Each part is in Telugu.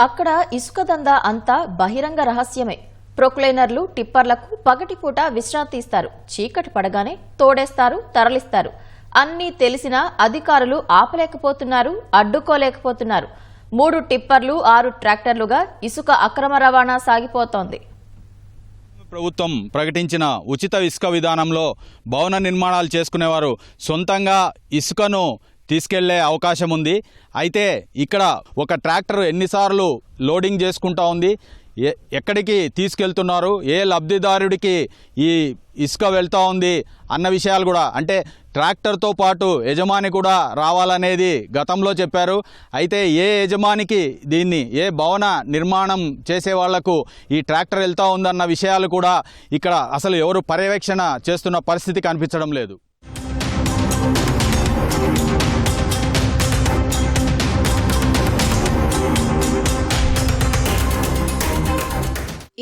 అక్కడ ఇసుక దందా అంతా బహిరంగ రహస్యమే. ప్రొక్లైనర్లు టిప్పర్లకు పగటిపూట విశ్రాంతి ఇస్తారు. చీకటి పడగానే తోడేస్తారు తరలిస్తారు. అన్నీ తెలిసినా అధికారులు ఆపలేకపోతున్నారు అడ్డుకోలేకపోతున్నారు. మూడు టిప్పర్లు ఆరు ట్రాక్టర్లుగా ఇసుక అక్రమ రవాణా సాగిపోతోంది. ప్రభుత్వం ప్రకటించిన ఉచిత ఇసుక విధానంలో భవన నిర్మాణాలు చేసుకునేవారు సొంతంగా ఇసుకను తీసుకెళ్ళే అవకాశం ఉంది. అయితే ఇక్కడ ఒక ట్రాక్టర్ ఎన్నిసార్లు లోడింగ్ చేసుకుంటా ఉంది. ఎ- ఎక్కడికి తీసుకెళ్తున్నారు? ఏ లబ్ధిదారుడికి ఈ ఇసుక వెళ్తూ ఉంది? అన్న విషయాలు కూడా అంటే ట్రాక్టర్తో పాటు యజమాని కూడా రావాలనేది గతంలో చెప్పారు. అయితే ఏ యజమానికి దీన్ని ఏ భవన నిర్మాణం చేసే వాళ్ళకు ఈ ట్రాక్టర్ వెళ్తూ ఉందన్న విషయాలు కూడా ఇక్కడ అసలు ఎవరు పర్యవేక్షణ చేస్తున్న పరిస్థితి కనిపించడం లేదు.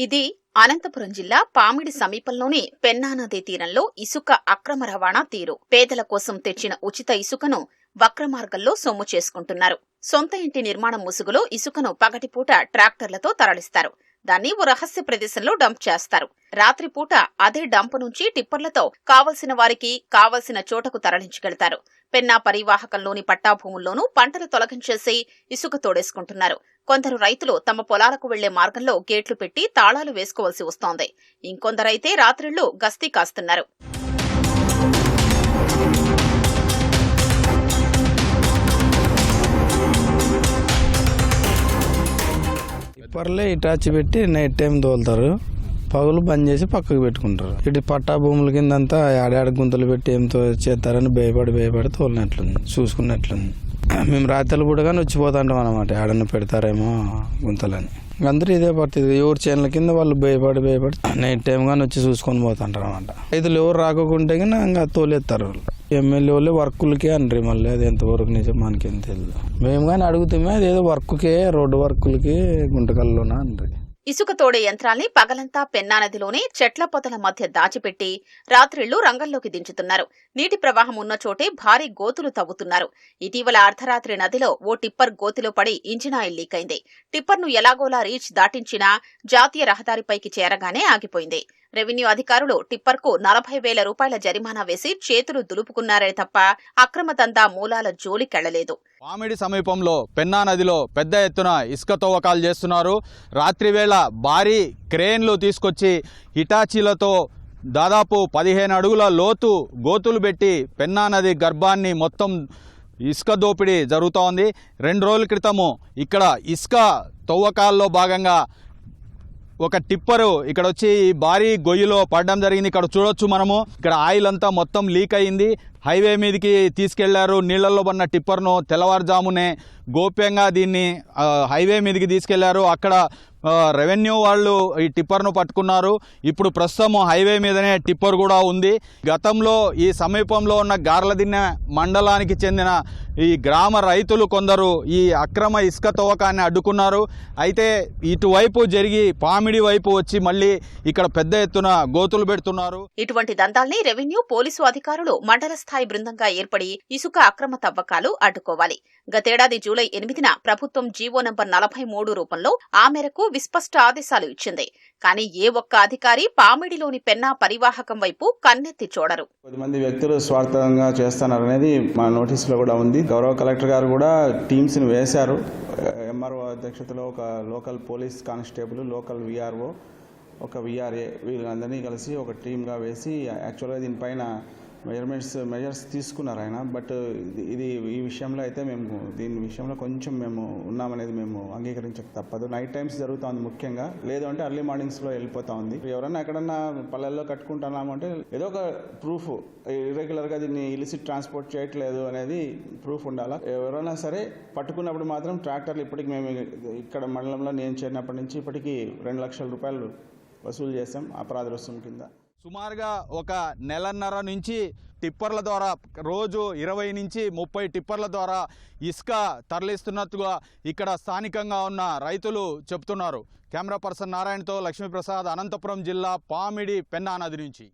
ఇది అనంతపురం జిల్లా పామిడి సమీపంలోని పెన్నానది తీరంలో ఇసుక అక్రమ రవాణా తీరు. పేదల కోసం తెచ్చిన ఉచిత ఇసుకను వక్రమార్గంలో సొమ్ము చేసుకుంటున్నారు. సొంత ఇంటి నిర్మాణం ముసుగులో ఇసుకను పగటిపూట ట్రాక్టర్లతో తరలిస్తారు. దాన్ని ఓ రహస్య ప్రదేశంలో డంప్ చేస్తారు. రాత్రిపూట అదే డంప్ నుంచి టిప్పర్లతో కావలసిన వారికి కావలసిన చోటకు తరలించుకెళ్తారు పెన్నా పరివాహకంలోని పట్టాభూముల్లోనూ పంటలు తొలగించేసి ఇసుక తోడేసుకుంటున్నారు. కొందరు రైతులు తమ పొలాలకు వెళ్ళే మార్గంలో గేట్లు పెట్టి తాళాలు వేసుకోవాల్సి వస్తోంది. ఇంకొందరైతే రాత్రిళ్ళు గస్తీ కాస్తున్నారు. టిప్పర్లే ఇటాచి పెట్టి నైట్ టైం తోలుతారు. పగులు బంద్ చేసి పక్కకు పెట్టుకుంటారు. ఇటు పట్టా భూముల కింద అంతా ఆడాడ గుంతలు పెట్టి ఏం తో చేస్తారని భయపడి భయపడి తోలినట్లుంది. చూసుకున్నట్లుంది. మేము రాత్రులు కూడా కానీ వచ్చిపోతుంటాం అనమాట ఆడన్న పెడతారేమో గుంతలని. అందరూ ఇదే పడుతుంది ఎవరు చేనుల కింద వాళ్ళు భయపడి భయపడి నైట్ టైం కానీ వచ్చి చూసుకొని పోతుంటారు అనమాట రైతులు ఎవరు రాకుంటే కానీ ఇంకా తోలేస్తారు వాళ్ళు. ఎమ్మెల్యే వర్కులకే అనరు మళ్ళీ. అది ఎంతవరకు నిజం మనకేం తెలియదు మేము కానీ అడుగుతామే అదేదో వర్క్కే రోడ్డు వర్కులకి గుంటకల్లోనా అనరు. ఇసుక తోడే యంత్రాల్ని పగలంతా పెన్నా నదిలోని చెట్ల పొదల మధ్య దాచిపెట్టి రాత్రిళ్ళు రంగంలోకి దించుతున్నారు. నీటి ప్రవాహం ఉన్న చోటే భారీ గోతులు తవ్వుతున్నారు. ఇటీవల అర్ధరాత్రి నదిలో ఓ టిప్పర్ గోతిలో పడి ఇంజిన్ ఆయిల్ లీక్ అయింది. టిప్పర్ను ఎలాగోలా రీచ్ దాటించినా జాతీయ రహదారిపైకి చేరగానే ఆగిపోయింది. రెవెన్యూ అధికారులు టిప్పర్కు నలభై వేల రూపాయల జరిమానా వేసి చేతులు దులుపుకున్నారని తప్ప అక్రమ దందా మూలాల జోలికెళ్ళలేదు. పామిడి సమీపంలో పెన్నా నదిలో పెద్ద ఎత్తున ఇసుక తవ్వకాలు చేస్తున్నారు. రాత్రివేళ భారీ క్రేన్లు తీసుకొచ్చి హిటాచీలతో దాదాపు పదిహేను అడుగుల లోతు గోతులు పెట్టి పెన్నా నది గర్భాన్ని మొత్తం ఇసుక దోపిడీ జరుగుతోంది. రెండు రోజుల క్రితము ఇక్కడ ఇసుక తవ్వకాల్లో భాగంగా ఒక టిప్పరు ఇక్కడ వచ్చి భారీ గొయ్యిలో పడడం జరిగింది. ఇక్కడ చూడొచ్చు మనము. ఇక్కడ ఆయిల్ అంతా మొత్తం లీక్ అయింది. హైవే మీదకి తీసుకెళ్ళారు. నీళ్ళలో పడిన టిప్పర్ను తెల్లవారుజామునే గోప్యంగా దీన్ని హైవే మీదకి తీసుకెళ్ళారు. అక్కడ రెవెన్యూ వాళ్ళు ఈ టిప్పర్ను పట్టుకున్నారు. ఇప్పుడు ప్రస్తుతం హైవే మీదనే టిప్పర్ కూడా ఉంది. గతంలో ఈ సమీపంలో ఉన్న గార్లదిన్నె మండలానికి చెందిన ఈ గ్రామ రైతులు కొందరు ఈ అక్రమ ఇసుక తవ్వకాన్ని అడ్డుకున్నారు. అయితే ఇటువైపు జరిగి పామిడి వైపు వచ్చి మళ్ళీ ఇక్కడ పెద్ద ఎత్తున గోతులు పెడుతున్నారు. ఇటువంటి దందాల్ని రెవెన్యూ పోలీసు అధికారులు మండల స్థాయి బృందంగా ఏర్పడి ఇసుక అక్రమ తవ్వకాలు అడ్డుకోవాలి. గతేడాది జూలై ఎనిమిదిన ప్రభుత్వం జీవో నంబర్ నలభై మూడు రూపంలో ఆ మేరకు విస్పష్ట ఆదేశాలు ఇచ్చింది. కానీ ఏ ఒక్క అధికారి పామిడిలోని పెన్నా పరివాహకం వైపు కన్నెత్తి చూడరు. కొద్దిమంది వ్యక్తులు స్వార్థంగా చేస్తున్నారు అనేది మా నోటీసులో కూడా ఉంది. గౌరవ కలెక్టర్ గారు కూడా టీమ్స్ని వేశారు. ఎంఆర్ఓ అధ్యక్షతలో ఒక local police constable local VRO ఒక విఆర్ఏ వీళ్ళందరినీ కలిసి ఒక టీమ్గా వేసి యాక్చువల్గా దీనిపైన మెజర్మెంట్స్ మెజర్స్ తీసుకున్నారు ఆయన. బట్ uh, ఇది ఇది ఈ విషయంలో అయితే మేము దీని విషయంలో కొంచెం మేము ఉన్నామనేది మేము అంగీకరించక తప్పదు. నైట్ టైమ్స్ జరుగుతుంది ముఖ్యంగా. లేదు అంటే అర్లీ మార్నింగ్స్లో వెళ్ళిపోతా ఉంది. ఎవరన్నా ఎక్కడన్నా పల్లెల్లో కట్టుకుంటున్నాము అంటే ఏదో ఒక ప్రూఫ్ ఇర్రెగ్యులర్గా దీన్ని ఇలిసిట్ ట్రాన్స్పోర్ట్ చేయట్లేదు అనేది ప్రూఫ్ ఉండాలా? ఎవరైనా సరే పట్టుకున్నప్పుడు మాత్రం ట్రాక్టర్లు ఇప్పటికి మేము ఇక్కడ మండలంలో నేను చేరినప్పటి నుంచి ఇప్పటికీ రెండు లక్షల రూపాయలు వసూలు చేశాం అపరాధ రుసుం కింద. సుమారుగా ఒక నెలన్నర నుంచి టిప్పర్ల ద్వారా రోజు ఇరవై నుంచి ముప్పై టిప్పర్ల ద్వారా ఇసుక తరలిస్తున్నట్టుగా ఇక్కడ స్థానికంగా ఉన్న రైతులు చెప్తున్నారు. కెమెరా పర్సన్ నారాయణతో లక్ష్మీప్రసాద్ అనంతపురం జిల్లా పామిడి పెన్నా నది నుంచి.